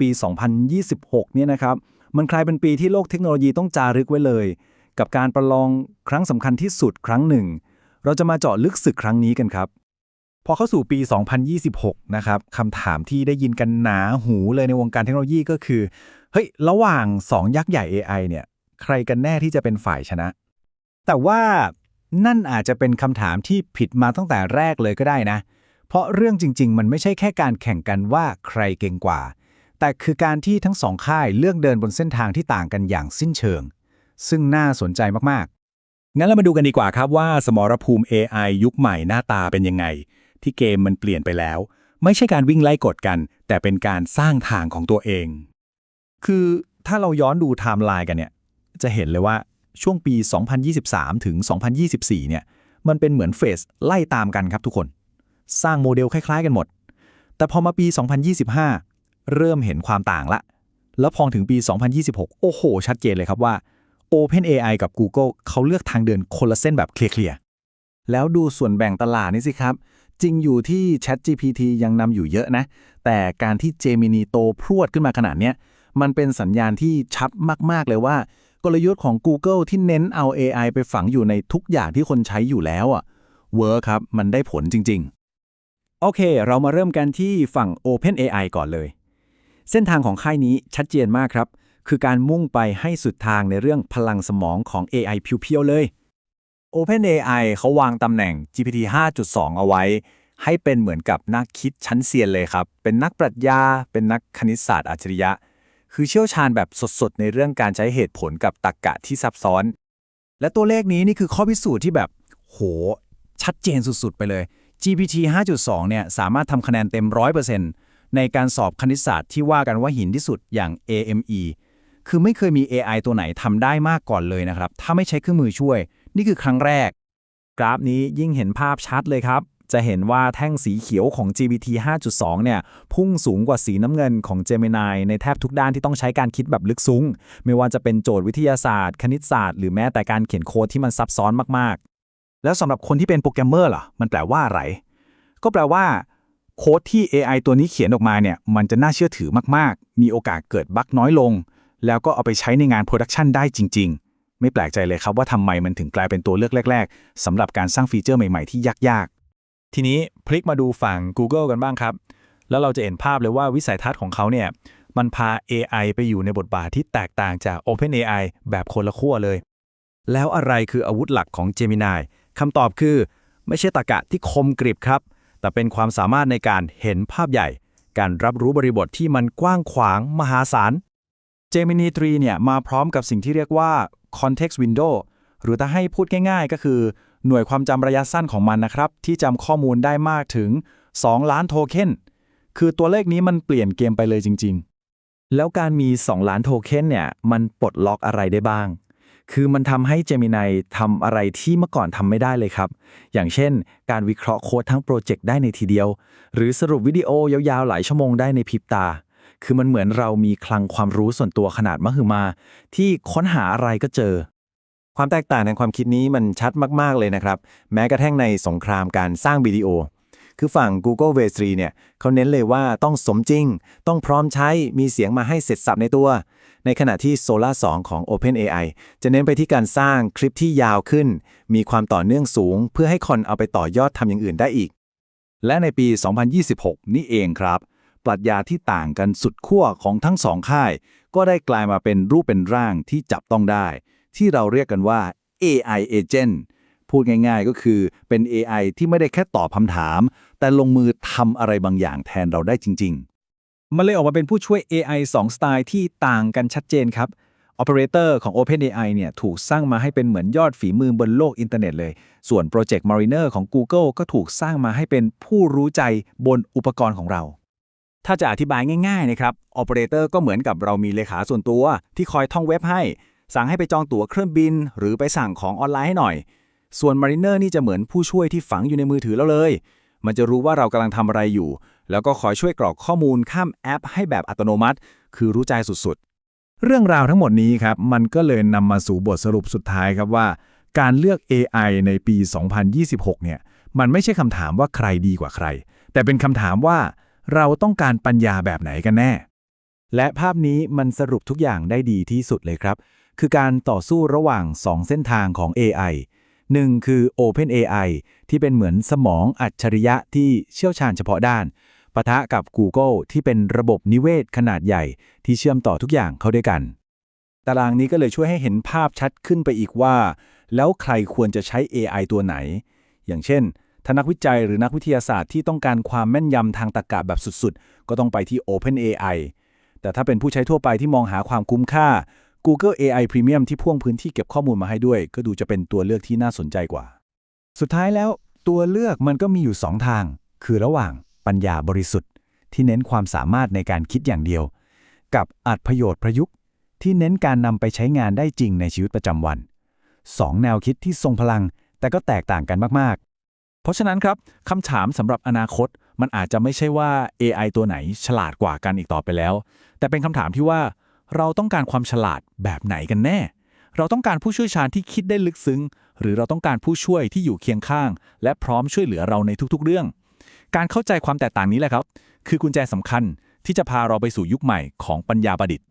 ปี 2026 เนี่ยนะครับ มันกลายเป็นปีที่โลกเทคโนโลยีต้องจารึกไว้เลย กับการประลองครั้งสำคัญที่สุดครั้งหนึ่ง เราจะมาเจาะลึกศึกครั้งนี้กันครับ พอเข้าสู่ปี 2026 นะครับคำถามที่ได้ยินกันหนาหูเลยในวงการเทคโนโลยีก็คือ เฮ้ย ระหว่าง 2 ยักษ์ใหญ่ AI เนี่ย ใครกันแน่ที่จะเป็นฝ่ายชนะ แต่ว่านั่นอาจจะเป็นคำถามที่ผิดมาตั้งแต่แรกเลยก็ได้นะ เพราะเรื่องจริง ๆ มันไม่ใช่แค่การแข่งกันว่าใครเก่งกว่า แต่คือการที่ทั้งสองค่ายเลือกเดินบนเส้นทางที่ต่างกันอย่างสิ้นเชิง ซึ่งน่าสนใจมากงั้นเรามาดูกันดีกว่าครับว่า สมรภูมิ AI ยุคใหม่หน้าตาเป็นยังไง ที่เกมมันเปลี่ยนไปแล้ว ไม่ใช่การวิ่งไล่กดกัน แต่เป็นการสร้างทางของตัวเอง คือถ้าเราย้อนดูไทม์ไลน์กันเนี่ย จะเห็นเลยว่าช่วงปี 2023 ถึง 2024 เนี่ย มันเป็นเหมือนเฟสไล่ตามกันครับทุกคน สร้างโมเดลคล้ายๆ กันหมด แต่พอมาปี 2025 เริ่มเห็นความต่างละ แล้วพอถึงปี 2026 โอ้โห ชัดเจนเลยครับว่า OpenAI กับ Google เขาเลือกทางเดินคนละเส้นแบบเคลียร์ๆแล้วดูส่วนแบ่งตลาดนี่สิครับ จริงอยู่ที่ ChatGPT ยังนำอยู่เยอะนะ แต่การที่ Gemini โตพรวดขึ้นมาขนาดเนี้ยมันเป็นสัญญาณที่ชัดมาก ๆ เลยว่ากลยุทธ์ของ Google ที่เน้นเอา AI ไปฝังอยู่ในทุกอย่างที่คนใช้อยู่แล้วอะเวิร์คครับ มันได้ผลจริง ๆ โอเค เรามาเริ่มกันที่ฝั่ง OpenAI ก่อนเลย เส้นทางของค่ายนี้ชัดเจนมากครับ คือการมุ่งไปให้สุดทางในเรื่องพลังสมองของ AI เพียวๆเลย OpenAI เขาวางตำแหน่ง GPT 5.2 เอาไว้ ให้เป็นเหมือนกับนักคิดชั้นเซียนเลยครับ เป็นนักปรัชญา เป็นนักคณิตศาสตร์อัจฉริยะ คือเชี่ยวชาญแบบสดๆ ในเรื่องการใช้เหตุผลกับตรรกกะที่ซับซ้อน และตัวเลขนี้นี่คือข้อพิสูจน์ที่แบบ โห ชัดเจนสุดๆ ไปเลย GPT 5.2 เนี่ยสามารถทำคะแนนเต็ม 100% ในการสอบคณิตศาสตร์ที่ว่ากันว่าหินที่สุดอย่าง AME คือไม่เคยมี AI ตัวไหนทำได้มากก่อนเลยนะครับ ถ้าไม่ใช้เครื่องมือช่วย นี่คือครั้งแรก กราฟนี้ยิ่งเห็นภาพชัดเลยครับ จะเห็นว่าแท่งสีเขียวของ GPT 5.2 เนี่ย พุ่งสูงกว่าสีน้ำเงินของ Gemini ในแทบทุกด้านที่ต้องใช้การคิดแบบลึกซึ้ง ไม่ว่าจะเป็นโจทย์วิทยาศาสตร์ คณิตศาสตร์ หรือแม้แต่การเขียนโค้ดที่มันซับซ้อนมากๆ แล้วสำหรับคนที่เป็นโปรแกรมเมอร์ล่ะ มันแปลว่าอะไร ก็แปลว่า โค้ดที่ AI ตัวนี้เขียนออกมาเนี่ยมันจะน่าเชื่อถือมากๆ มีโอกาสเกิดบั๊กน้อยลง แล้วก็เอาไปใช้ในงานโปรดักชันได้จริง ๆ ไม่แปลกใจเลยครับว่าทำไมมันถึงกลายเป็นตัวเลือกแรก ๆสำหรับการสร้างฟีเจอร์ใหม่ ๆ ที่ยากๆ ทีนี้พลิกมาดูฝั่ง Google กันบ้างครับ แล้วเราจะเห็นภาพเลยว่าวิสัยทัศน์ของเขาเนี่ยมันพา AI ไปอยู่ในบทบาทที่แตกต่างจาก OpenAI แบบคนละขั้วเลย แล้วอะไรคืออาวุธหลักของ Gemini คำตอบคือ ไม่ใช่ตรรกะที่คมกริบครับ แต่เป็นความสามารถในการเห็นภาพใหญ่ การรับรู้บริบทที่มันกว้างขวางมหาศาล Gemini 3เนี่ยมาพร้อมกับสิ่งที่เรียกว่า context window หรือถ้าให้พูดง่ายๆ ก็คือ หน่วยความจำระยะสั้นของมันนะครับ ที่จำข้อมูลได้มากถึง 2 ล้านโทเค็นคือตัวเลขนี้มันเปลี่ยนเกมไปเลยจริง ๆ แล้วการมี 2 ล้านโทเค็นเนี่ยมันปลดล็อกอะไรได้บ้าง คือมันทำให้ Gemini ทำอะไรที่เมื่อก่อนทำไม่ได้เลยครับ อย่างเช่น การวิเคราะห์โค้ดทั้งโปรเจกต์ได้ในทีเดียว หรือสรุปวิดีโอยาวๆ หลายชั่วโมงได้ในพริบตา คือมันเหมือนเรามีคลังความรู้ส่วนตัวขนาดมหึมา ที่ค้นหาอะไรก็เจอ ความแตกต่างในความคิดนี้มันชัดมากๆเลยนะครับ แม้กระทั่งในสงครามการสร้างวิดีโอ คือฝั่ง Google v e 3เนี่ยเขาเน้นเลยว่าต้องสมจริง ต้องพร้อมใช้ มีเสียงมาให้เสร็จสับในตัว ในขณะที่ Solar 2 ของ OpenAI จะเน้นไปที่การสร้างคลิปที่ยาวขึ้น มีความต่อเนื่องสูง เพื่อให้คนเอาไปต่อยอดทำอย่างอื่นได้อีก และในปี 2026 นี่เองครับ ปรัชญาที่ต่างกันสุดขั้วของทั้งสองค่าย ก็ได้กลายมาเป็นรูปเป็นร่างที่จับต้องได้ ที่เราเรียกกันว่า AI Agent พูดง่ายๆก็คือเป็น AI ที่ไม่ได้แค่ตอบคำถาม แต่ลงมือทำอะไรบางอย่างแทนเราได้จริง ๆ มันเลยออกมาเป็นผู้ช่วย AI 2 สไตล์ที่ต่างกันชัดเจนครับ Operator ของ OpenAI เนี่ยถูกสร้างมาให้เป็นเหมือนยอดฝีมือบนโลกอินเทอร์เน็ตเลย ส่วน Project Mariner ของ Google ก็ถูกสร้างมาให้เป็นผู้รู้ใจบนอุปกรณ์ของเรา ถ้าจะอธิบายง่ายๆนะครับ Operator ก็เหมือนกับเรามีเลขาส่วนตัว ที่คอยท่องเว็บให้ สั่งให้ไปจองตั๋วเครื่องบิน หรือไปสั่งของออนไลน์ให้หน่อย ส่วน Mariner นี่จะเหมือนผู้ช่วยที่ฝังอยู่ในมือถือเราเลย มันจะรู้ว่าเรากำลังทำอะไรอยู่ แล้วก็คอยช่วยกรอกข้อมูลข้ามแอป ให้แบบอัตโนมัติ คือรู้ใจสุดๆ เรื่องราวทั้งหมดนี้ครับ มันก็เลยนำมาสู่บทสรุปสุดท้ายครับว่า การเลือก AI ในปี 2026 เนี่ย มันไม่ใช่คำถามว่าใครดีกว่าใคร แต่เป็นคำถามว่า เราต้องการปัญญาแบบไหนกันแน่ และภาพนี้มันสรุปทุกอย่างได้ดีที่สุดเลยครับ คือการต่อสู้ระหว่าง 2 เส้นทางของ AI หนึ่งคือ Open AI ที่เป็นเหมือนสมองอัจฉริยะที่เชี่ยวชาญเฉพาะด้านปะทะกับ Google ที่เป็นระบบนิเวศขนาดใหญ่ที่เชื่อมต่อทุกอย่างเข้าด้วยกัน ตารางนี้ก็เลยช่วยให้เห็นภาพชัดขึ้นไปอีกว่า แล้วใครควรจะใช้ AI ตัวไหน อย่างเช่นถ้านักวิจัยหรือนักวิทยาศาสตร์ที่ต้องการความแม่นยำทางตรรกะแบบสุดๆ ก็ต้องไปที่ Open AI แต่ถ้าเป็นผู้ใช้ทั่วไปที่มองหาความคุ้มค่า Google AI Premium ที่พ่วงพื้นที่เก็บข้อมูลมาให้ด้วย ก็ดูจะเป็นตัวเลือกที่น่าสนใจกว่า สุดท้ายแล้ว ตัวเลือกมันก็มีอยู่ 2 ทาง คือระหว่างปัญญาบริสุทธิ์ ที่เน้นความสามารถในการคิดอย่างเดียว กับอัดประโยชน์ประยุกต์ ที่เน้นการนำไปใช้งานได้จริงในชีวิตประจำวันสองแนวคิดที่ทรงพลัง แต่ก็แตกต่างกันมากๆ เพราะฉะนั้นครับคำถามสำหรับอนาคต มันอาจจะไม่ใช่ว่า AI ตัวไหนฉลาดกว่ากันอีกต่อไปแล้ว แต่เป็นคำถามที่ว่า เราต้องการความฉลาดแบบไหนกันแน่ เราต้องการผู้เชี่ยวชาญที่คิดได้ลึกซึ้ง หรือเราต้องการผู้ช่วยที่อยู่เคียงข้าง และพร้อมช่วยเหลือเราในทุกๆเรื่อง การเข้าใจความแตกต่างนี้แหละครับ คือกุญแจสำคัญที่จะพาเราไปสู่ยุคใหม่ของปัญญาประดิษฐ์